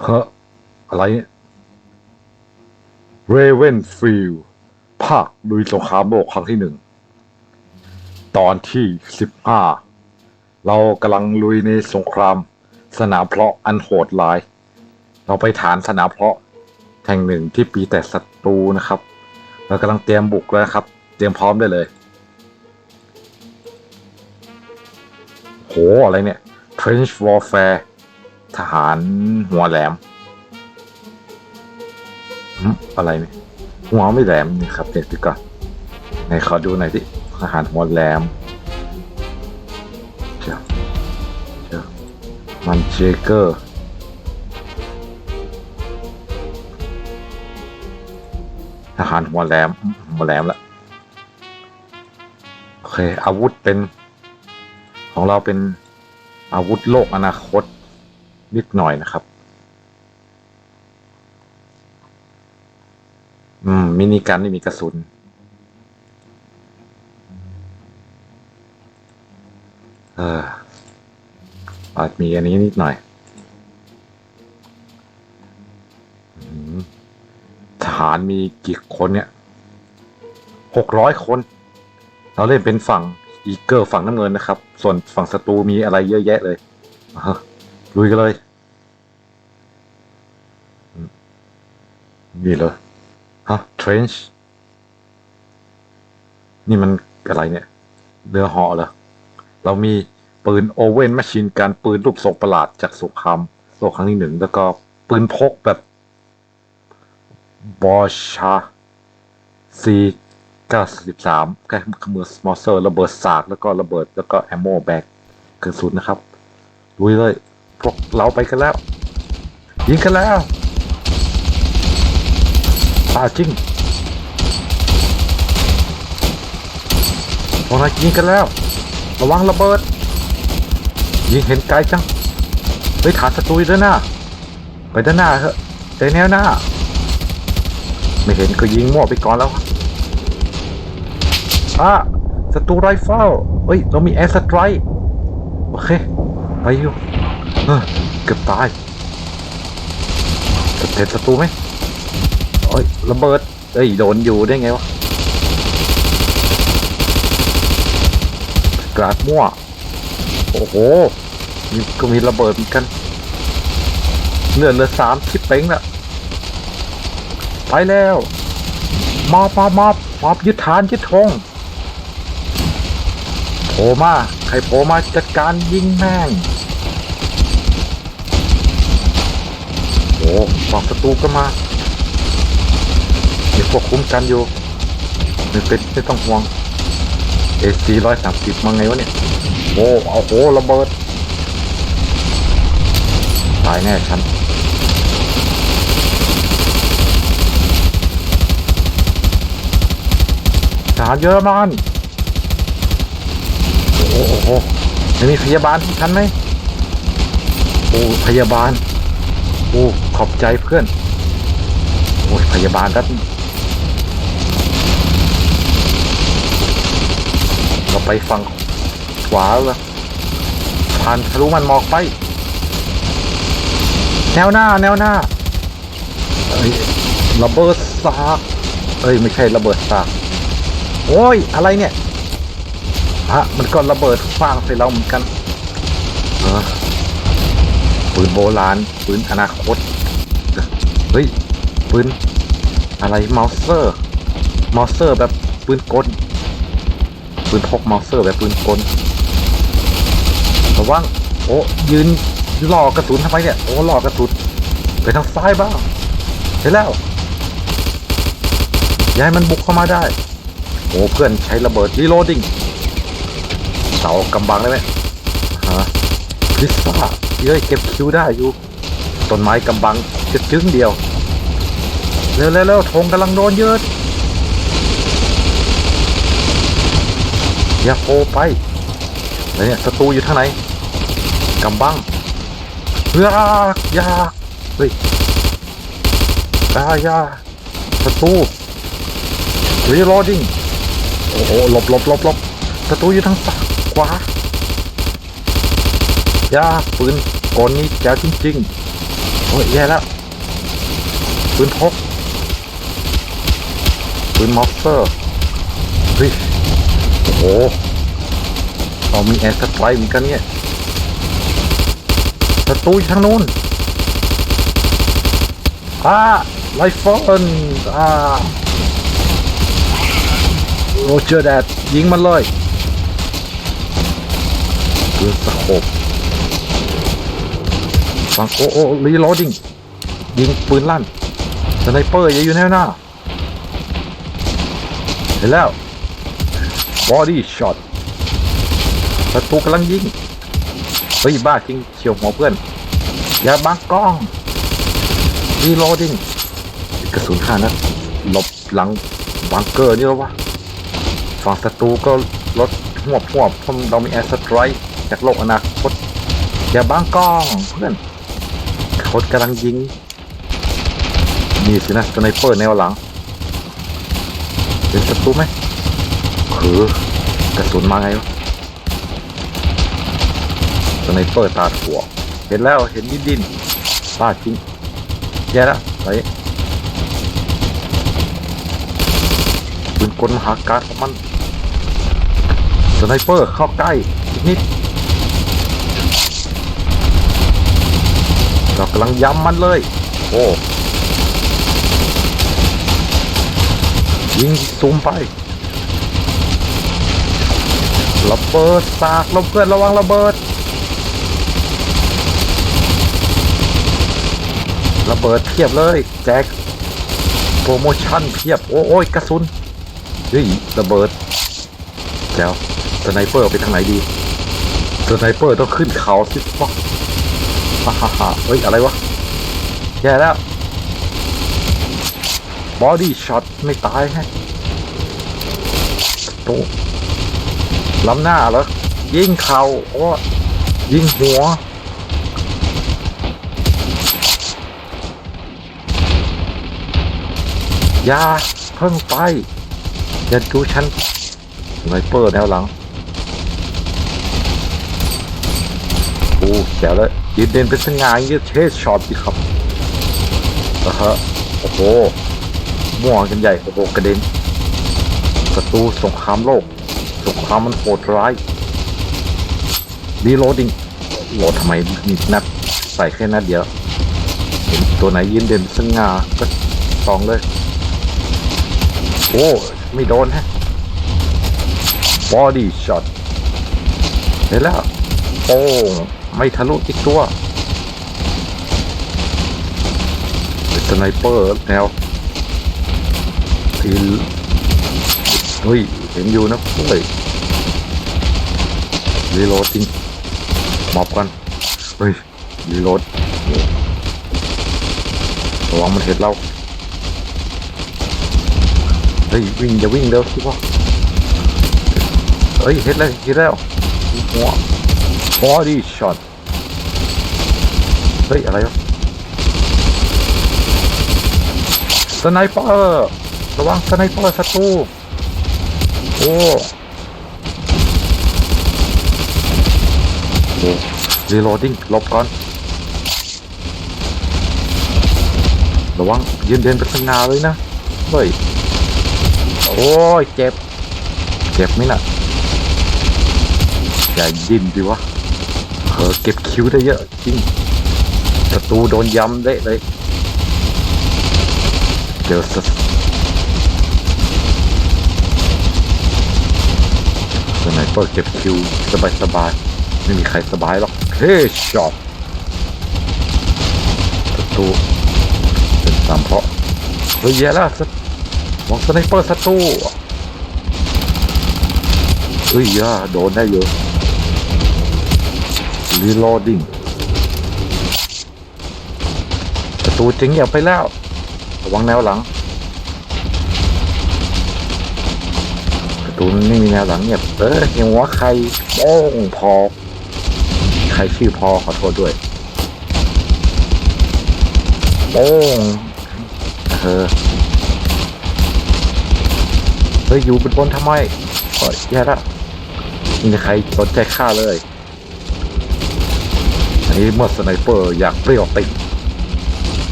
เฮ้ออะไรเนี่ยเรเวนฟิลภาคลุยสงครามโลกครั้งที่หนึ่ง ตอนที่สิบห้าเรากำลังลุยในสงคราม สนามเพาะอันโหดร้าย เราไปฐานสนามเพาะแห่งหนึ่งที่ปีแต่ศัตรูนะครับ เรากำลังเตรียมบุกแล้วนะครับ เตรียมพร้อมได้เลย โหอะไรเนี่ย Trench Warfare ทหารหัวแหลมอะไรเนี่ยหัวไม่แหลมนี่ครับเด็กดีก่อนไหนขอดูหน่อยดิทหารหัวแหลมเจ้าเจ้ามันเจเกอร์ทหารหัวแหลมอืมหัวแหลมละโอเคอาวุธเป็น ของเราเป็นอาวุธโลกอนาคต นิดหน่อยนะครับ อืม มินิกันไม่มีกระสุน เอออาจมีอันนี้นิดหน่อยอืมทหารมีกี่คนเนี่ย หกร้อยคน เราเล่นเป็นฝั่งอีเกอร์ฝั่งน้ำเงินนะครับ ส่วนฝั่งศัตรูมีอะไรเยอะแยะเลยลุยกันเลยอืม นี่เลยฮะ trench นี่มันอะไรเนี่ยเรือเหอเหรอ เรามีปืนโอเว่นแมชชีนการปืนรูปทรงประหลาดจากสงครามโลกครั้งที่หนึ่ง แล้วก็ปืนพกแบบบอชาซี93ใกล้ขมือสมอเซอร์ ระเบิดสาก แล้วก็ระเบิด แล้วก็แอมโมแบกกระสุนนะครับลุยเลย พวกเราไปกันแล้ว ยิงกันแล้ว ป่าจริงพวกนายยิงกันแล้ว ระวังระเบิด ยิงเห็นไกลจังเฮ้ยฐานศัตรูด้านหน้า ไปด้านหน้าเถอะใจแนวหน้า ไม่เห็นก็ยิงมั่วไปก่อนแล้วอะศัตรูไรเฟิลเฮ้ย เรามีแอร์สไตร์โอเค ไปอยู่เกือบตายจะเห็นศัตรูไหม อ้ยระเบิดเอ้ยโดนอยู่ได้ไงวะกราดมั่ว โอ้โหมีก็มีระเบิดเหมือนกันเลือเหลือสามชิปเป้งละไปแล้วมอบมอบมอบมอบยึดฐานยึดธงโผล่มาใครโผล่มาจัดการยิงแม่งโอ้ฝั่งศัตรูก็มา พวกคุ้มกันอยู่ไม่เป็นไม่ต้องห่วงเอซีร้อยสามสิบมาไงวะเนี่ยโอ้เอาโหระเบิดตายแน่ฉันทหารเยอรมันโอ้โหจะมีพยาบาลที่ฉันไหมโอ้พยาบาลโอ้ขอบใจเพื่อนโอ้ยพยาบาลรัดเรา ไปฝั่งขวาลยผ่านทะลุมันหมอกไป แนวหน้า แนวหน้าเอ้ยระเบิดสากเอ้ย ไม่ใช่ระเบิดสากโอ้ย อะไรเนี่ยฮะมันก็ระเบิดฟางใส่เราเหมือนกันเออปืนโบราณปืนอนาคต เฮ้ยปืนอะไรมอสเซอร์มอสเซอร์แบบปืนกล ปืนพกมอเซอร์แบบปืนกลระวังโอ้ยืนหลอกกระสุนทำไมเนี่ยโอ้หลอกกระสุนไปทางซ้ายบ้างเห็นแล้วอย้ายมันบุกเข้ามาได้โอ้เพื่อนใช้ระเบิดรีโลดดิ้งเสากำบังได้ไหมฮะพิซซ่าเย้ยเก็บคิวได้อยู่ต้นไม้กำบังจะจึ้งเดียวเร็วเร็วเร็วธงกำลังโดนยืด อย่าโผล่ไปแล้วเนี่ยศัตรูอยู่ทางไหนกำบังเฮ้ยยาเฮ้ยยายาศัตรูรีโหลดดิ้งโอ้โหหลบหลบหลบหลบศัตรูอยู่ทางซ้ายขวายาปืนกลนี้แจ๋วจริงๆโอ้อ้ยแย่แล้วปืนพกปืนมอสเตอร์เฮ้ย โอ้โหเรามีแอร์สไตร์เหมือนกันเนี่ยศัตรูอยู่ทางนู้นอ่าไลฟ์ฟอนอ่าโรเจอร์แดดยิงมันเลยปืนสโคปฟังโอ้โอ้รีโหลดดิ้งยิงปืนลั่นสไนเปอร์อย่าอยู่แนวหน้าเห็นแล้ว บอดี้ช็อตศัตรูกำลังยิง เฮ้ย บ้าจริงเฉียวหัวเพื่อน อย่าบังกล้องรีโหลดิ้งกระสุนห้านัดหลบหลังบังเกอร์นี่แล้ววะฝั่งศัตรูก็ลดหัวหัวเพราะเรามีแอร์สไตร์จากโลกอนาคตอย่าบังกล้องเพื่อนคนกำลังยิงนี่สินะสไนเปอร์แนวหลังเป็นศัตรูไหมือกระสุนมาไงวะสไนเปอร์ตาถั่วเห็นแล้วเห็นดินดินป้าจริงแย่แล้วไปปืนกลมหาการของมันสไนเปอร์เข้าใกล้อีกนิดเรากำลังย้ำมันเลย โอ้ยิงซูมไป ระเบิดสากเราเพื่อนระวังระเบิด ระเบิดเพียบเลยแจกโปรโมชั่นเพียบโอ้โอยกระสุนเฮ้ยระเบิดแจ๋วสไนเปอร์ไปทางไหนดีสไนเปอร์ต้องขึ้นเขาสิฟะฮ่าฮ่าฮ่าเฮ้ยอะไรวะแย่แล้วบอดี้ช็อตไม่ตายฮะโต ล้ำหน้าเหรอยิงเข่าโอ้ยิงหัวอย่าเพิ่งไปอย่าดูฉันไนเปอร์แนวหลังโอ้แจ๋วเลยยืนเด่นเป็นสง่ายเงี้ยเชสช็อตดิครับนะฮะโอ้โหม่วงกันใหญ่โอ้โหกระเด็นศัตรูสงครามโลก ครามมันโหดร้ายรีโหลดดิ้งโหลดทำไมมีนัดใส่แค่นัดเดียวเห็นตัวไหนยืนเด่นสง่าก็สองเลย โอ้ไม่โดนฮะบอดี้ช็อตเห็นแล้วโอ้ไม่ทะลุอีกตัวเป็นสไนเปอร์แนวทีเฮ้ยเห็นอยู่นะเฮ้ย รีโหลดจริงมอบกันเฮ้ยรีโหลดระวังมันเห็นเราเฮ้ยวิ่งอย่าวิ่งเร็วสิวะเฮ้ยเห็นแล้วเห็นแล้วหัวบอดี้ช็อตเฮ้ยอะไรวะสไนเปอร์ระวังสไนเปอร์ศัตรูโอ้โห รีโหลดดิ้งลบก่อน ระวังยืนเดินเป็นสง่าเลยนะ เฮ้ย โอ้ย เจ็บ เจ็บไหมล่ะ อย่าดิ้นดิวะเออเก็บคิวได้เยอะ จริงศัตรูโดนย้ำเละเลยเจอสสไนเปอร์เก็บคิวสบายสบาย ไม่มีใครสบายหรอก เฮ้ช็อตศัตรูเป็นตามเพราะเฮ้ยแย่ล้วสัตมองสไนเปอร์ศัตรูเฮ้ยย่าโดนได้เยอะรีโหลดดิ้งศัตรูจริงอย่าไปแล้ว ระวังแนวหลังประตูนไม่มีแนวหลังเงียบเออยังหัวใครโป้งพอ ใครชื่อพอขอโทษด้วยโป้งเออเฮ้ยอยู่บนบนทำไมโอ้ยแย่ละมีใครสนใจข้าเลย อันนี้เมื่อสไนเปอร์อยากเปรี้ยวติด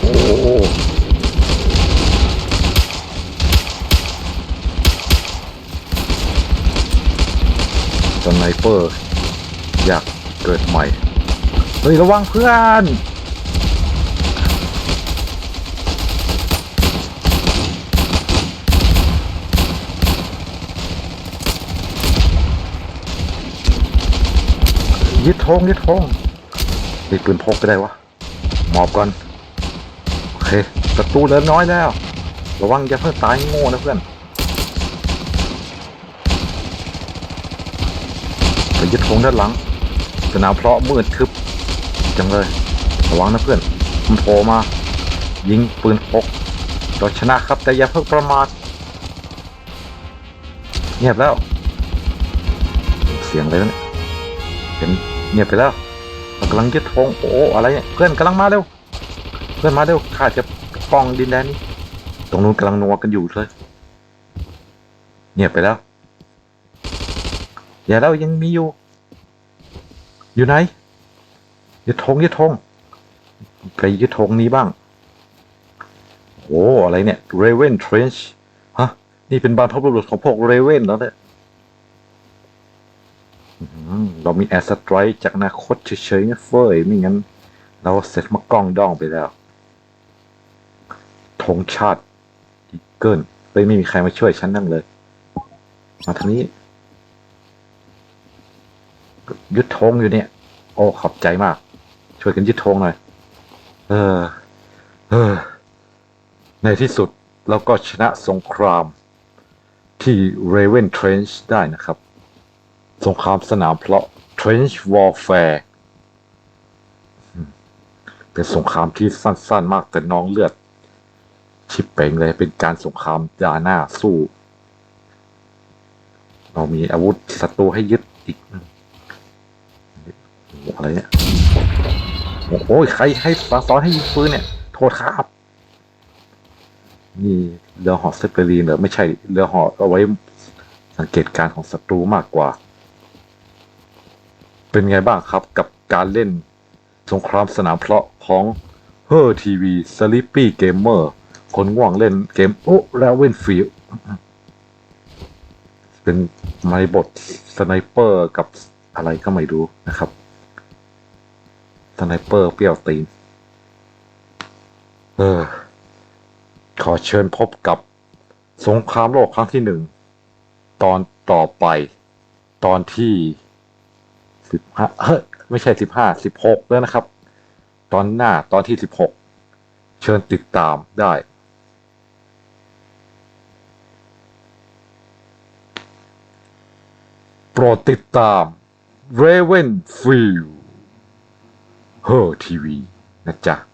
โอ้โหสไนเปอร์ อยากเกิดใหม่ เฮ้ย ระวังเพื่อนยึดธงยึดธงมีปืนพกไปได้วะ หมอบก่อน โอเคศัตรูเหลือน้อยแล้ว ระวังอย่าเพิ่งตายโง่นะเพื่อนไปยึดธงด้านหลัง สนามเพราะมืดทึบจังเลย ระวังนะเพื่อน มันโผล่มา ยิงปืนพกเราชนะครับแต่อย่าเพิ่งประมาทเงียบแล้ว เสียงอะไรวะเนี่ยเห็นเงียบไปแล้วเรากำลังยึดธงโอ้อะไรเนี่ยเพื่อนกำลังมาเร็วเพื่อนมาเร็วข้าจะป้องดินแดนนี้ตรงนู้นกำลังนัวกันอยู่เลยเงียบไปแล้วอย่าแล้วยังมีอยู่ อยู่ไหนยึดธงยึดธงไปยึดธงนี้บ้างโอ้อะไรเนี่ย Raven Trench ฮะ นี่เป็นบรรพบุรุษของพวก Raven แล้วเนี่ยเรามีแอร์สไตรจากอนาคตเฉยๆนะเฟ้ยไม่งั้น เราเสร็จมากล้องดองไปแล้วธงชาติอีเกิลเลยไม่มีใครมาช่วยฉันนั่งเลย มาทางนี้ ยึดธงอยู่เนี่ย โอ้ขอบใจมาก ช่วยกันยึดธงหน่อย เออ เออ ในที่สุดเราก็ชนะสงครามที่ Raven Trench ได้นะครับ สงครามสนามเพลาะ Trench Warfare เป็นสงครามที่สั้นๆมากแต่น้องเลือด ชิบเป่งเลยเป็นการสงครามดาหน้าสู้ เรามีอาวุธศัตรูให้ยึดอีก อืมโอ้โหอะไรเนี่ยโอ้โหใครให้สอนให้ยิงปืนเนี่ยโทษครับนี่เรือหอเซเปรีนเหรอไม่ใช่เรือหอเอาไว้สังเกตการของศัตรูมากกว่า เป็นไงบ้างครับกับการเล่นสงครามสนามเพลาะของเฮอร์ทีวีสลิปปี้เกมเมอร์คนง่วงเล่นเกมโอ้แล้วเว้นฟิลเป็นไมบทสไนเปอร์กับอะไรก็ไม่รู้นะครับ ไนเปอร์เปรี้ยวตีนเออ ขอเชิญพบกับสงครามโลกครั้งที่หนึ่ง ตอนต่อไป ตอนที่สิบห้าเฮ้ยไม่ใช่สิบห้าสิบหกแล้วนะครับ ตอนหน้าตอนที่สิบหกเชิญติดตามได้โปรดติดตาม Raven Field เฮอทีวีนะจ๊ะ